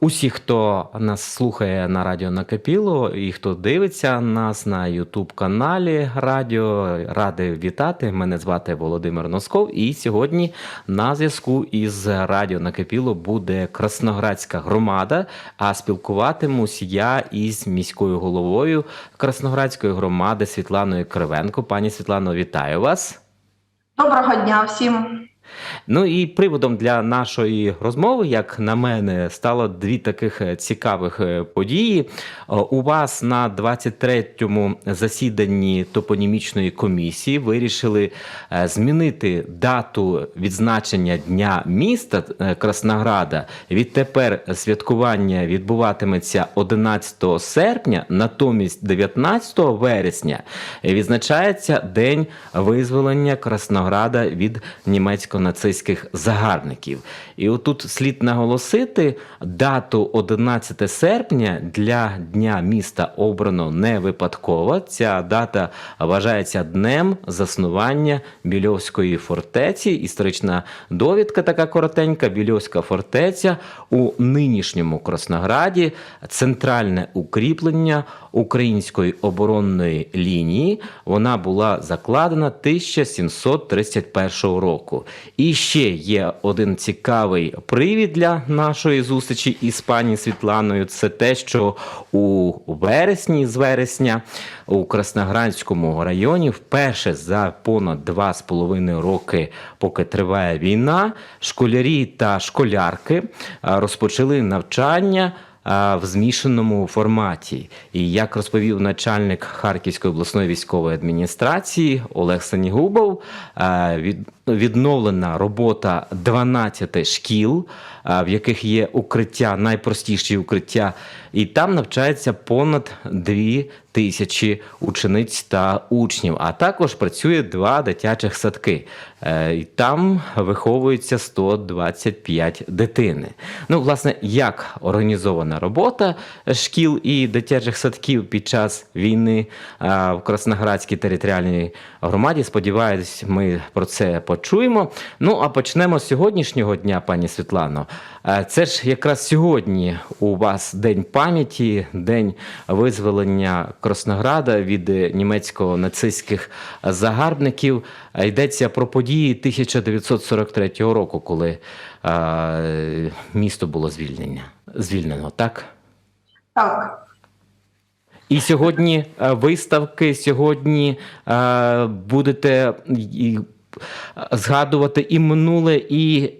Усі, хто нас слухає на радіо Накипіло і хто дивиться нас на Ютуб каналі Радіо, радий вітати. Мене звати Володимир Носков. І сьогодні на зв'язку із Радіо Накипіло буде Красноградська громада. А спілкуватимусь я із міською головою Красноградської громади Світланою Кривенко. Пані Світлано, вітаю вас. Доброго дня всім. Ну і приводом для нашої розмови, як на мене, стало дві таких е, цікавих е, події. Е, У вас на 23-му засіданні топонімічної комісії вирішили змінити дату відзначення Дня міста Краснограда. Відтепер святкування відбуватиметься 11 серпня, натомість 19 вересня відзначається День визволення Краснограда від німецько-нацистських загарбників. І отут слід наголосити, дату 11 серпня для Дня міста обрано не випадково. Ця дата вважається днем заснування Більовської фортеці. Історична довідка така коротенька. Більовська фортеця у нинішньому Краснограді, центральне укріплення української оборонної лінії. Вона була закладена 1731 року. І ще є один цікавий привід для нашої зустрічі із пані Світланою. Це те, що у вересні з вересня у Красноградському районі вперше за понад два з половиною роки, поки триває війна, школярі та школярки розпочали навчання в змішаному форматі. І як розповів начальник Харківської обласної військової адміністрації Олег Санігубов, від, відновлена робота 12 шкіл, в яких є укриття, найпростіші укриття, і там навчається понад 2 тисячі учениць та учнів. А також працює два дитячих садки. Е, І там виховується 125 дитини. Ну, власне, як організована робота шкіл і дитячих садків під час війни е, в Красноградській територіальній громаді. Сподіваюсь, ми про це почуємо. Ну а почнемо з сьогоднішнього дня, пані Світлано. Е, Це ж якраз сьогодні у вас день пам'яті, день визволення Краснограда від німецько-нацистських загарбників. Е, Йдеться про події 1943 року, коли е, місто було звільнення. звільнено, так? Так, І сьогодні е, виставки, сьогодні будете згадувати і минуле, і,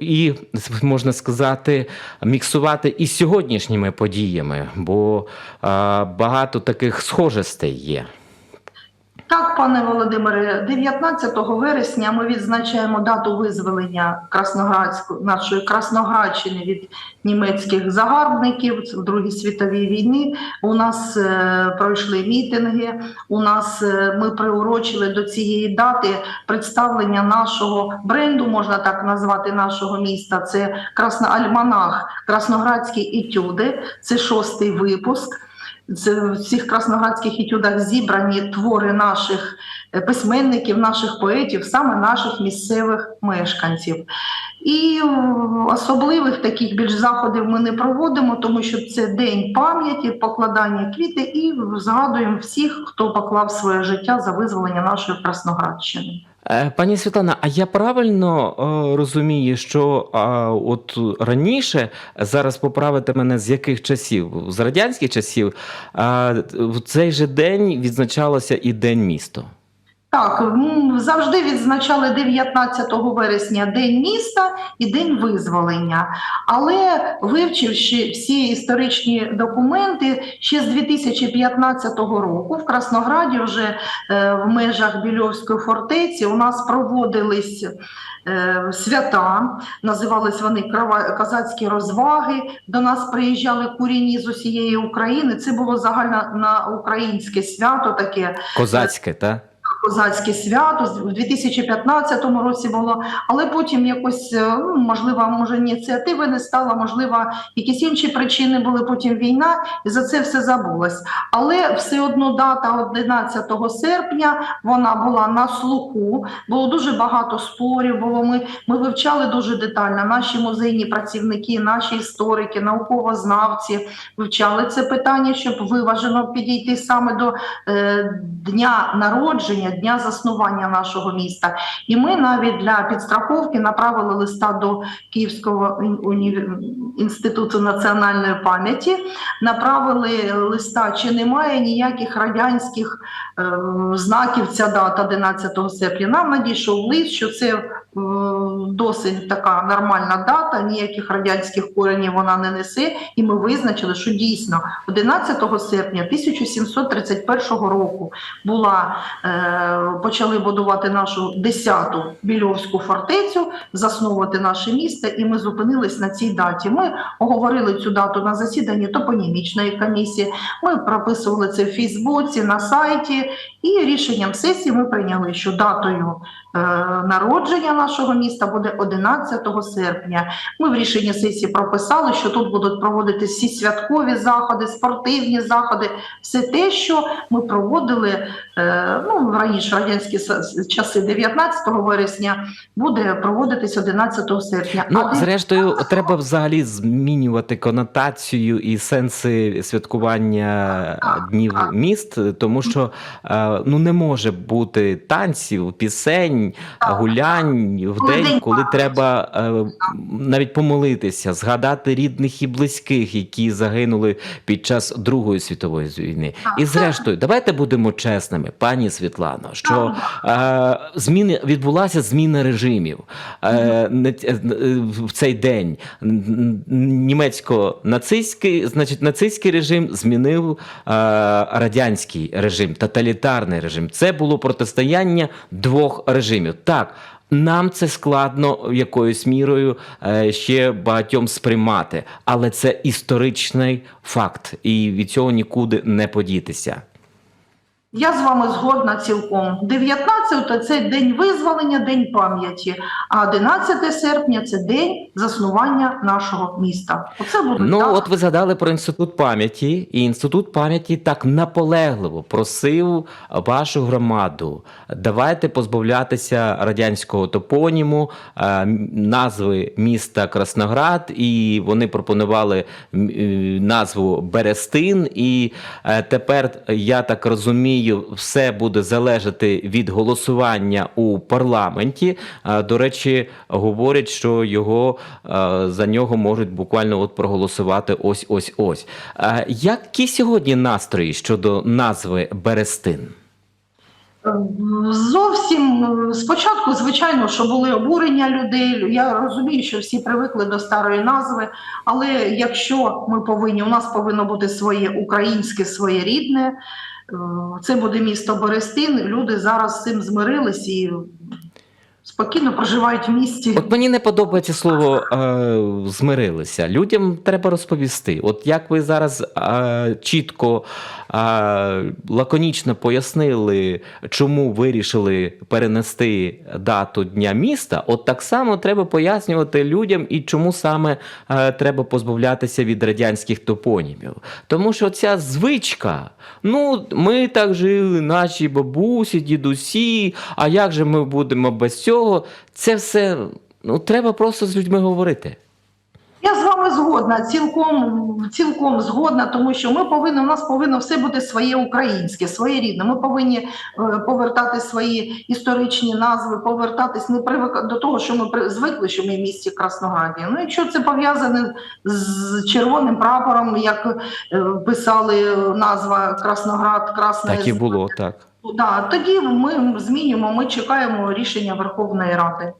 і можна сказати, міксувати із сьогоднішніми подіями, бо багато таких схожостей є. Так, пане Володимире, 19 вересня ми відзначаємо дату визволення Красноградської нашої Красноградщини від німецьких загарбників в Другій світовій війні. У нас е, пройшли мітинги. У нас е, ми приурочили до цієї дати представлення нашого бренду, можна так назвати нашого міста. Це Красноальманах, Красноградські етюди. Це шостий випуск. В цих красноградських етюдах зібрані твори наших е, письменників, наших поетів, саме наших місцевих мешканців. І особливих таких більш заходів ми не проводимо, тому що це день пам'яті, покладання квіти і згадуємо всіх, хто поклав своє життя за визволення нашої Красноградщини. Е, Пані Світлана, а я правильно е, розумію, що е, от раніше, зараз поправити мене з яких часів? З радянських часів, е, в цей же день відзначалося і День міста. Так, завжди відзначали 19 вересня День міста і День визволення. Але вивчивши всі історичні документи, ще з 2015 року в Краснограді, вже е, в межах Більовської фортеці, у нас проводились е, свята, називались вони «Крава- козацькі розваги. До нас приїжджали курінні з усієї України. Це було загально на українське свято таке Козацьке, так? Козацьке свято в 2015 році було, але потім якось, е, ну, можливо, може ініціативи не стало, можливо, якісь інші причини були, потім війна, і за це все забулось. Але все одно дата 11 серпня, вона була на слуху, було дуже багато спорів, було ми, ми вивчали дуже детально, наші музейні працівники, наші історики, науковознавці вивчали це питання, щоб виважено підійти саме до е, дня народження, дня заснування нашого міста. І ми навіть для підстраховки направили листа до Київського інституту національної пам'яті, направили листа, чи немає ніяких радянських е, знаків ця дата 11 серпня. Нам надійшов лист, що це досить така нормальна дата, ніяких радянських коренів вона не несе, і ми визначили, що дійсно 11 серпня 1731 року була, е, почали будувати нашу 10-ту Більовську фортецю, засновувати наше місто, і ми зупинились на цій даті. Ми оговорили цю дату на засіданні топонімічної комісії, ми прописували це в Фейсбуці, на сайті, і рішенням сесії ми прийняли, що датою народження нашого міста буде 11 серпня. Ми в рішенні сесії прописали, що тут будуть проводити всі святкові заходи, спортивні заходи, все те, що ми проводили е, ну, раніше радянські часи 19 вересня, буде проводитись 11 серпня. Ну, А зрештою, треба взагалі змінювати конотацію і сенси святкування днів міст, тому що е, ну не може бути танців, пісень, Так. гулянь в день, день коли треба е, навіть помолитися, згадати рідних і близьких, які загинули під час Другої світової війни. І зрештою, давайте будемо чесними, пані Світлано, що е, зміни відбулася зміна режимів е, в цей день. Німецько-нацистський, значить, нацистський режим змінив радянський режим, тоталітарний режим. Це було протистояння двох режимів. Так. Нам це складно якоюсь мірою е, ще багатьом сприймати, але це історичний факт, і від цього нікуди не подітися. Я з вами згодна цілком. 19 це день визволення, день пам'яті, а 11 серпня це день заснування нашого міста. Оце буде Ну, дата. от ви згадали про інститут пам'яті, і інститут пам'яті так наполегливо просив вашу громаду. Давайте позбавлятися радянського топоніму, е, назви міста Красноград, і вони пропонували е, назву Берестин. І е, тепер я так розумію, все буде залежати від голосування у парламенті. До речі, говорять, що його за нього можуть буквально от проголосувати ось ось ось. Які сьогодні настрої щодо назви Берестин? Зовсім е, спочатку, звичайно, що були обурення людей. Я розумію, що всі привикли до старої назви, але якщо ми повинні, у нас повинно бути своє українське, своє рідне. Е, Це буде місто Берестин. Люди зараз з цим змирились і спокійно проживають в місті. От мені не подобається слово е, змирилися. Людям треба розповісти. От як ви зараз е, чітко, е, лаконічно пояснили, чому вирішили перенести дату Дня міста, от так само треба пояснювати людям і чому саме е, треба позбавлятися від радянських топонімів. Тому що ця звичка, ну, ми так жили, наші бабусі, дідусі, а як же ми будемо без цього? Це все ну, треба просто з людьми говорити. Я з вами згодна, цілком, цілком згодна, тому що ми повинні, у нас повинно все бути своє українське, своє рідне. Ми повинні е, повертати свої історичні назви, повертатись не привик до того, що ми звикли, що ми в місті Краснограді. Ну, якщо це пов'язане з червоним прапором, як е, писали назва Красноград, Красне Так і було, так. Да, тоді ми змінюємо, ми чекаємо рішення Верховної Ради.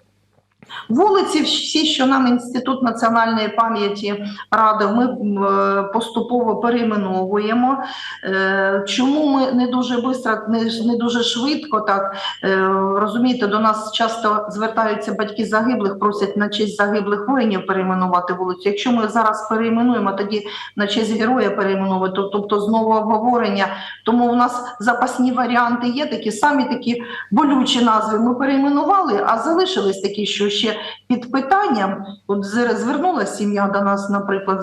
Вулиці, всі, що нам Інститут національної пам'яті радив, ми е, поступово перейменовуємо. Е, Чому ми не дуже не, не дуже швидко так е, розумієте, до нас часто звертаються батьки загиблих, просять на честь загиблих воїнів перейменувати вулицю. Якщо ми зараз перейменуємо, тоді на честь героя перейменувати, тобто знову обговорення. Тому у нас запасні варіанти є такі самі такі болючі назви. Ми перейменували, а залишились такі, що ще під питанням. От звернулася сім'я до нас, наприклад,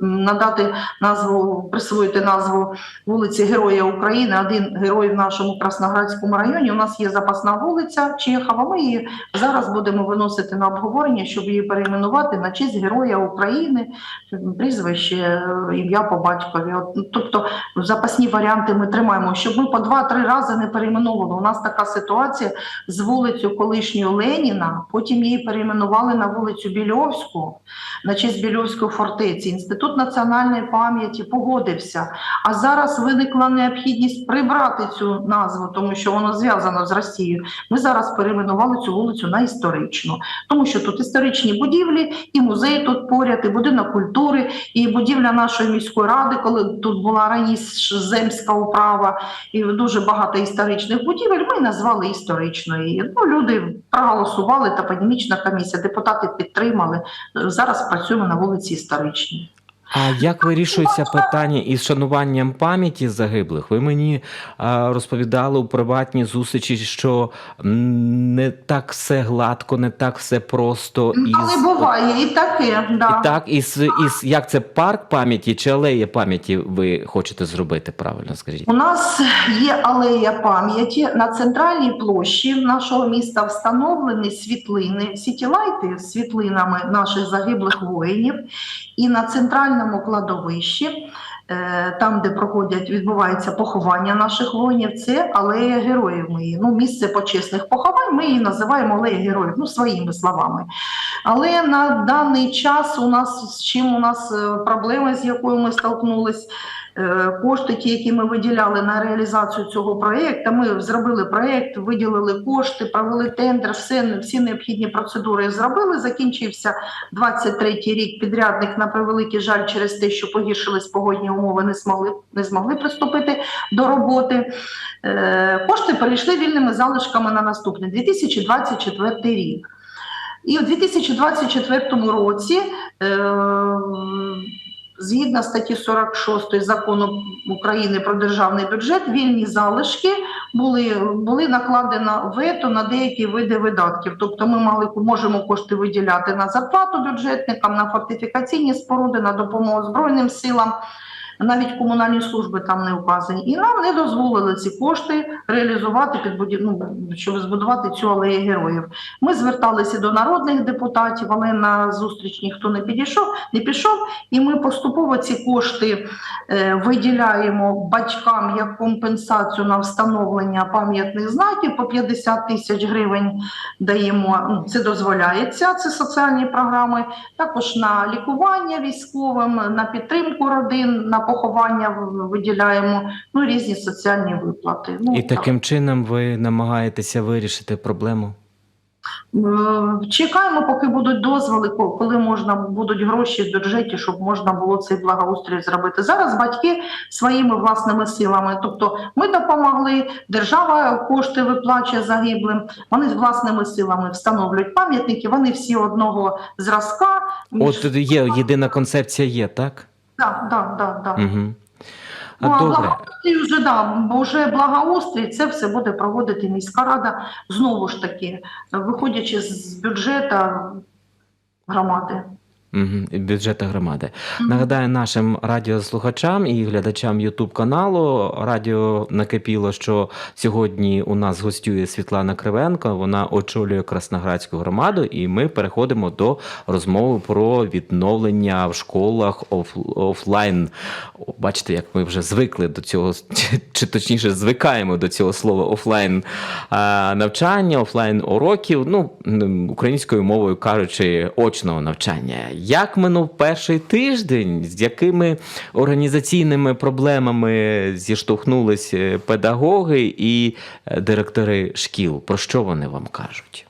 надати назву, присвоїти назву вулиці Героя України. Один герой в нашому Красноградському районі. У нас є запасна вулиця Чехова. Ми її зараз будемо виносити на обговорення, щоб її перейменувати на честь Героя України, прізвище, ім'я по батькові. От, ну, тобто запасні варіанти ми тримаємо, щоб ми по два-три рази не перейменовували. У нас така ситуація з вулицю колишньої Леніна, потім її перейменували на вулицю Більовську, на честь Більовської фортеці. Інститут національної пам'яті погодився. А зараз виникла необхідність прибрати цю назву, тому що воно зв'язано з Росією. Ми зараз перейменували цю вулицю на історичну, тому що тут історичні будівлі, і музей тут поряд, і будинок культури, і будівля нашої міської ради, коли тут була раніше земська управа, і дуже багато історичних будівель. Ми назвали історичною. Ну, люди проголосували, топонімічна комісія, депутати підтримали. Зараз працюємо на вулиці історичній. А як вирішується питання із шануванням пам'яті загиблих? Ви мені розповідали у приватній зустрічі, що не так все гладко, не так все просто із Але буває і таке. Да. і так, із, із як це парк пам'яті чи алея пам'яті ви хочете зробити? Правильно скажіть? У нас є алея пам'яті на центральній площі нашого міста встановлені світлини, сітілайти з світлинами наших загиблих воїнів, і на центральному кладовищі, е, там, де проходять, відбувається поховання наших воїнів, це алея героїв. мої. ну, місце почесних поховань. Ми її називаємо алея героїв, ну своїми словами. Але на даний час у нас з чим у нас е, проблема, з якою ми столкнулись. Е, Кошти, ті, які ми виділяли на реалізацію цього проєкту, ми зробили проєкт, виділили кошти, провели тендер, все, всі необхідні процедури зробили. Закінчився 23-й рік. Підрядник, на превеликий жаль, через те, що погіршились погодні умови, не змогли, не змогли приступити до роботи. Е, Кошти перейшли вільними залишками на наступний 2024 рік. І у 2024 році е, згідно статті 46 закону України про державний бюджет, вільні залишки були, були накладено вето на деякі види видатків. Тобто ми мали, можемо кошти виділяти на зарплату бюджетникам, на фортифікаційні споруди, на допомогу Збройним силам. Навіть комунальні служби там не вказані. І нам не дозволили ці кошти реалізувати під будів... ну, щоб збудувати цю алею героїв. Ми зверталися до народних депутатів, але на зустріч ніхто не підійшов, не пішов. І ми поступово ці кошти е, виділяємо батькам як компенсацію на встановлення пам'ятних знаків по 50 тисяч гривень даємо. Ну, Це дозволяється, це соціальні програми. Також на лікування військовим, на підтримку родин, на поховання виділяємо ну, різні соціальні виплати. Ну, І так. таким чином ви намагаєтеся вирішити проблему? Е, Чекаємо, поки будуть дозволи, коли можна будуть гроші в бюджеті, щоб можна було цей благоустрій зробити. Зараз батьки своїми власними силами. Тобто ми допомогли, держава кошти виплачує загиблим. Вони з власними силами встановлюють пам'ятники. Вони всі одного зразка. От є єдина концепція, є, так? Так, так, так, так. Угу. Ну, а Добре. благоустрій вже да, бо вже благоустрій, це все буде проводити міська рада знову ж таки, виходячи з бюджету громади. Угу. Бюджету громади. Нагадаю нашим радіослухачам і глядачам Ютуб каналу Радіо накипіло, що сьогодні у нас гостює Світлана Кривенко. Вона очолює Красноградську громаду, і ми переходимо до розмови про відновлення в школах оф, офлайн. Бачите, як ми вже звикли до цього, чи точніше звикаємо до цього слова офлайн навчання, офлайн уроків. Ну українською мовою кажучи, очного навчання. Як минув перший тиждень, з якими організаційними проблемами зіштовхнулись е, педагоги і е, директори шкіл? Про що вони вам кажуть?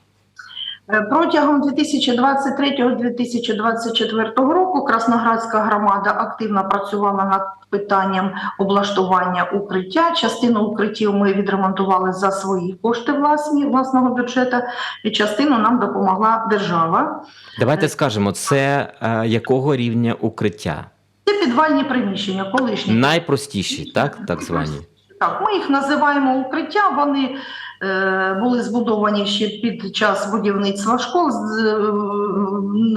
Е, Протягом 2023-2024 року Красноградська громада активно працювала над питанням облаштування укриття. Частину укриттів ми відремонтували за свої кошти власні власного бюджету, і частину нам допомогла держава. Давайте скажемо, це е, якого рівня укриття? Це підвальні приміщення, колишні. Найпростіші, так, так звані. Так, ми їх називаємо укриття. Вони були збудовані ще під час будівництва школ. Е,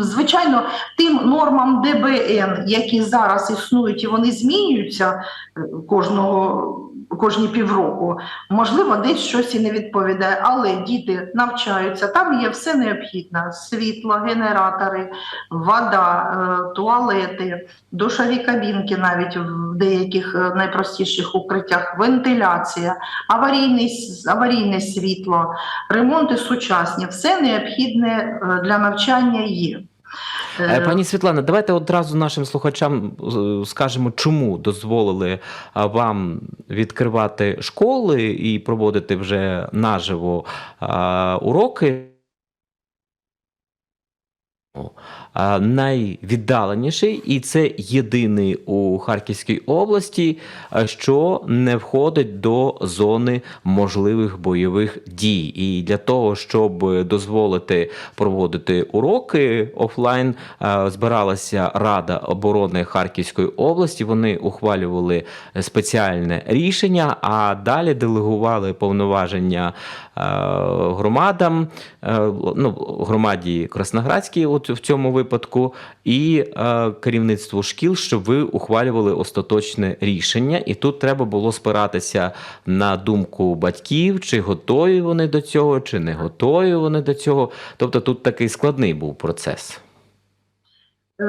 Звичайно, тим нормам ДБН, які зараз існують і вони змінюються е, кожного. Кожні півроку, можливо, десь щось і не відповідає, але діти навчаються, там є все необхідне: світло, генератори, вода, е, туалети, душові кабінки навіть в деяких е, найпростіших укриттях, вентиляція, аварійний, с- аварійне світло, ремонти сучасні, все необхідне е, для навчання є. Е, Пані Світлана, давайте одразу нашим слухачам е, скажемо, чому дозволили вам відкривати школи і проводити вже наживо уроки. Найвіддаленіший, і це єдиний у Харківській області, що не входить до зони можливих бойових дій. І для того, щоб дозволити проводити уроки офлайн, збиралася Рада оборони Харківської області. Вони ухвалювали спеціальне рішення, а далі делегували повноваження громадам, е, ну, громаді Красноградській, от в цьому випадку, і е, керівництву шкіл, щоб ви ухвалювали остаточне рішення. І тут треба було спиратися на думку батьків, чи готові вони до цього, чи не готові вони до цього. Тобто тут такий складний був процес. Е,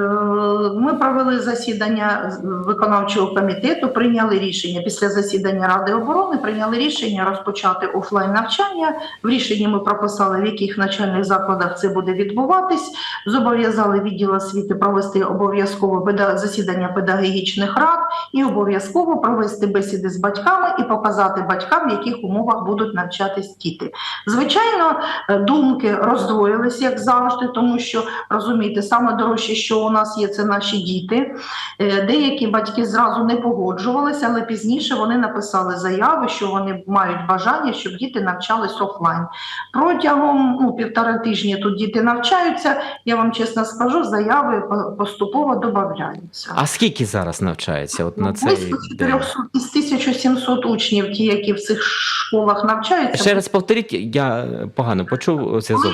Ми провели засідання виконавчого комітету, прийняли рішення після засідання Ради оборони, прийняли рішення розпочати офлайн навчання. В рішенні ми прописали, в яких навчальних закладах це буде відбуватись. Зобов'язали відділ освіти провести обов'язково засідання педагогічних рад і обов'язково провести бесіди з батьками і показати батькам, в яких умовах будуть навчатись діти. Звичайно, е, думки роздвоїлись, як завжди, тому що розумієте, саме дорожче, що у нас є, це наші діти. Е, Деякі батьки зразу не погоджувалися, але пізніше вони написали заяви, що вони мають бажання, щоб діти навчались офлайн. Протягом ну, півтора тижні тут діти навчаються. Я вам чесно скажу, заяви поступово додаються. А скільки зараз навчається от на Близько день? 400 із 1700 учнів, ті, які в цих школах навчаються. Ще раз повторіть, я погано почув зв'язок.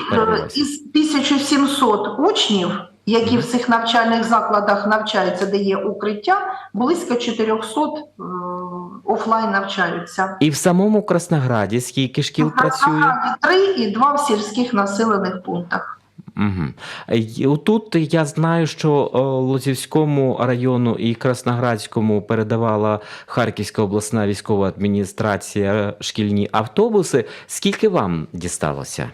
Із 1700 учнів, які в цих навчальних закладах навчаються, де є укриття, близько 400 е, офлайн навчаються. І в самому Краснограді скільки шкіл В працює? Три і два в сільських населених пунктах. Угу. Тут я знаю, що е, Лозівському району і Красноградському передавала Харківська обласна військова адміністрація шкільні автобуси. Скільки вам дісталося?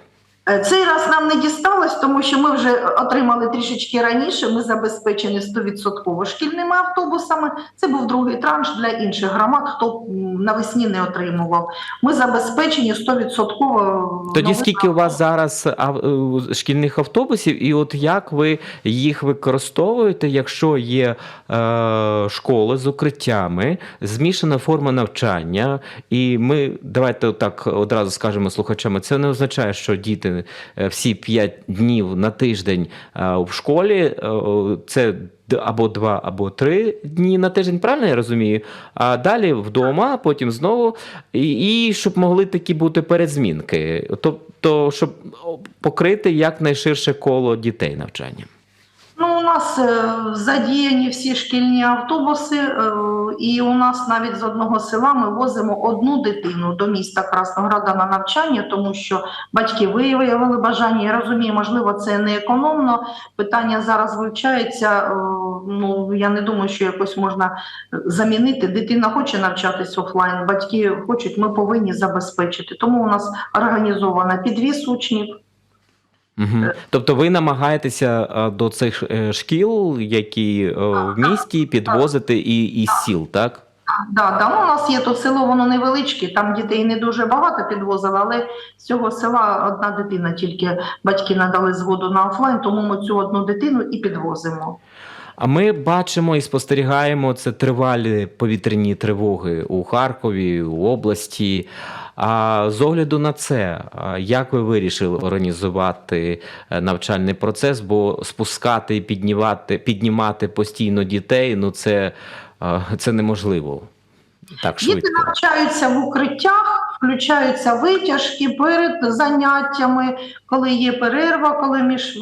Е, Цей раз нам не дісталось, тому що ми вже отримали трішечки раніше. Ми забезпечені 100% шкільними автобусами. Це був другий транш для інших громад, хто навесні не отримував. Ми забезпечені 100%. Тоді новими скільки у вас зараз е, шкільних автобусів, і от як ви їх використовуєте, якщо є е, школи з укриттями, змішана форма навчання, і ми давайте так одразу скажемо слухачам, це не означає, що діти е, всі 5 днів на тиждень е, в школі, е, це або два, або три дні на тиждень, правильно я розумію? А далі вдома, потім знову, і, і щоб могли такі бути перезмінки. Тобто, щоб покрити якнайширше коло дітей навчання. Ну, у нас е, задіяні всі шкільні автобуси, е, і у нас навіть з одного села ми возимо одну дитину до міста Краснограда на навчання, тому що батьки виявили бажання. Я розумію, можливо, це не економно. Питання зараз вивчається. е, Ну я не думаю, що якось можна замінити. Дитина хоче навчатись офлайн, батьки хочуть, ми повинні забезпечити. Тому у нас організовано підвіз учнів. Угу. Тобто ви намагаєтеся е, до цих е, шкіл, які в місті, підвозити і із сіл, так? Да. Ну, у нас є тут село, воно невеличке, там дітей не дуже багато підвозили, але з цього села одна дитина, тільки батьки надали згоду на офлайн, тому ми цю одну дитину і підвозимо. А ми бачимо і спостерігаємо це тривалі повітряні тривоги у Харкові, у області. А з огляду на це, як ви вирішили організувати е, навчальний процес? Бо спускати і піднімати, піднімати постійно дітей ну це, е, це неможливо так Діти навчаються в укриттях, включаються витяжки перед заняттями, коли є перерва, коли між,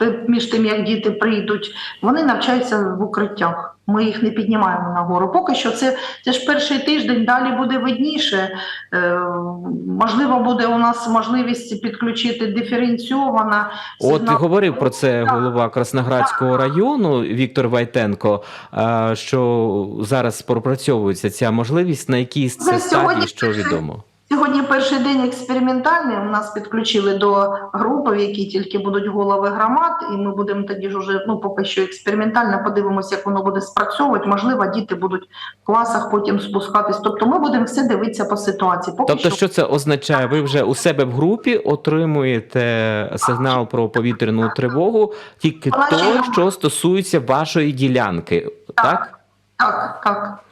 е, між тим, як діти прийдуть, вони навчаються в укриттях. Ми їх не піднімаємо нагору. Поки що це, це ж перший тиждень, далі буде видніше. Е, можливо, буде у нас можливість підключити диференційована. От говорив про це голова Красноградського району Віктор Вайтенко, е, що зараз пропрацьовується ця можливість, на якій це стадії, що відомо. Сьогодні перший день експериментальний. У нас підключили до групи, в якій тільки будуть голови громад, і ми будемо тоді ж уже ну поки що експериментально подивимося, як воно буде спрацьовувати. Можливо, діти будуть в класах потім спускатись. Тобто, ми будемо все дивитися по ситуації. Поки Тобто, що що це означає? Ви вже у себе в групі отримуєте сигнал про повітряну тривогу, тільки не- що стосується вашої ділянки, так? так, так.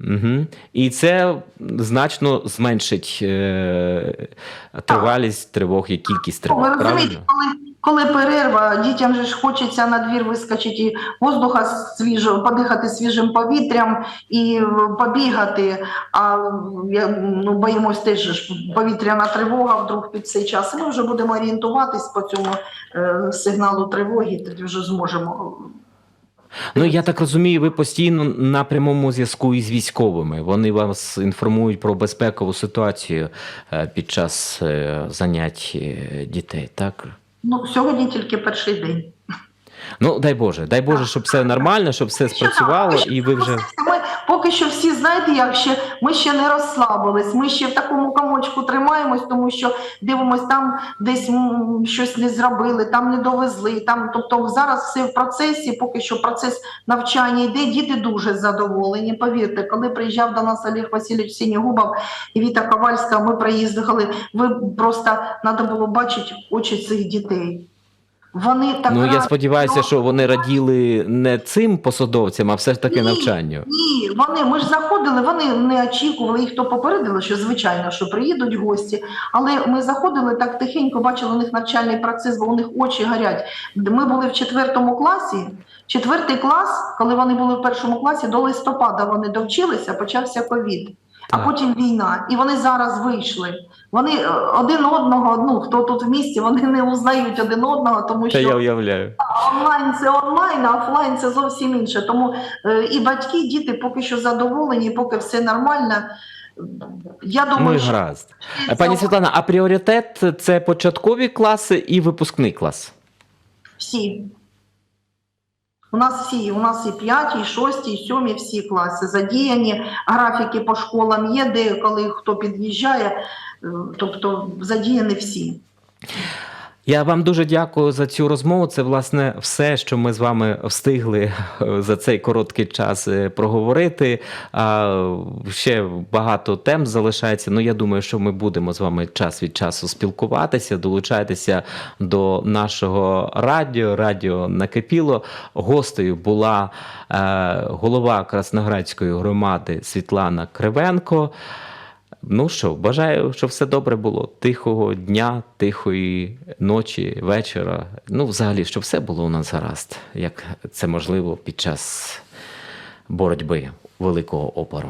Угу. І це значно зменшить е, тривалість тривог і кількість Ну, Ви розумієте, коли, коли перерва, дітям же ж хочеться на двір вискочити і воздуха свіжого, подихати свіжим повітрям і е, побігати. А я, ну, боїмось теж ж повітряна тривога вдруг під цей час. Ми вже будемо орієнтуватись по цьому е, сигналу тривоги, тоді вже зможемо. Ну я так розумію, ви постійно на прямому зв'язку із військовими. Вони вас інформують про безпекову ситуацію е, під час е, занять е, дітей, так? Ну, сьогодні тільки перший день. Ну дай Боже, дай Боже, щоб все нормально, щоб все спрацювало, і ви вже Ми поки що всі знаєте, як ще ми ще не розслабились. Ми ще в такому комочку тримаємось, тому що дивимось, там десь щось не зробили, там не довезли. Там, тобто зараз все в процесі. Поки що процес навчання йде. Діти дуже задоволені. Повірте, коли приїжджав до нас Олег Васильович Сінігубов і Віта Ковальська, ми приїздили. Ви просто треба було бачити очі цих дітей. Вони так ну я сподіваюся, що вони раділи не цим посадовцям, а все ж таки Ні. навчанню. Ні, вони ми ж заходили, вони не очікували, їх то попередили, що звичайно, що приїдуть гості. Але ми заходили так тихенько, бачили у них навчальний процес, бо у них очі горять. Ми були в четвертому класі. Четвертий клас, коли вони були в першому класі, до листопада вони довчилися, почався ковід. А потім війна, і вони зараз вийшли. Вони е, один одного, ну хто тут в місті, вони не узнають один одного, тому Та що я уявляю. онлайн це онлайн, а офлайн це зовсім інше. Тому е, і батьки, і діти поки що задоволені, поки все нормально. Я Ну думаю, і що гаразд. Е, Пані Світлана, а пріоритет це початкові класи і випускний клас. всі. У нас всі, у нас і п'яті, і шості, і сьомі, всі класи задіяні. Графіки по школам є, де коли хто під'їжджає, е, тобто задіяні всі. Я вам дуже дякую за цю розмову. Це власне все, що ми з вами встигли е, за цей короткий час е, проговорити. Ще багато тем залишається. Ну я думаю, що ми будемо з вами час від часу спілкуватися, долучайтеся до нашого радіо. Радіо накипіло. Гостею була е, голова Красноградської громади Світлана Кривенко. Ну що, бажаю, щоб все добре було. Тихого дня, тихої ночі, вечора. Ну, взагалі, щоб все було у нас гаразд, як це можливо під час боротьби великого опору.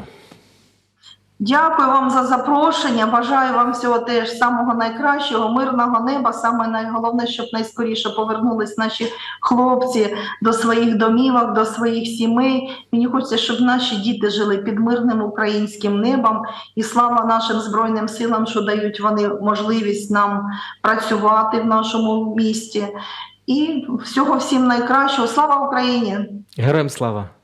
Дякую вам за запрошення. Бажаю вам всього теж самого найкращого, мирного неба. Саме найголовне, щоб найскоріше повернулись наші хлопці до своїх домівок, до своїх сімей. Мені хочеться, щоб наші діти жили під мирним українським небом. І слава нашим збройним силам, що дають вони можливість нам працювати в нашому місті. І всього всім найкращого. Слава Україні! Героям слава!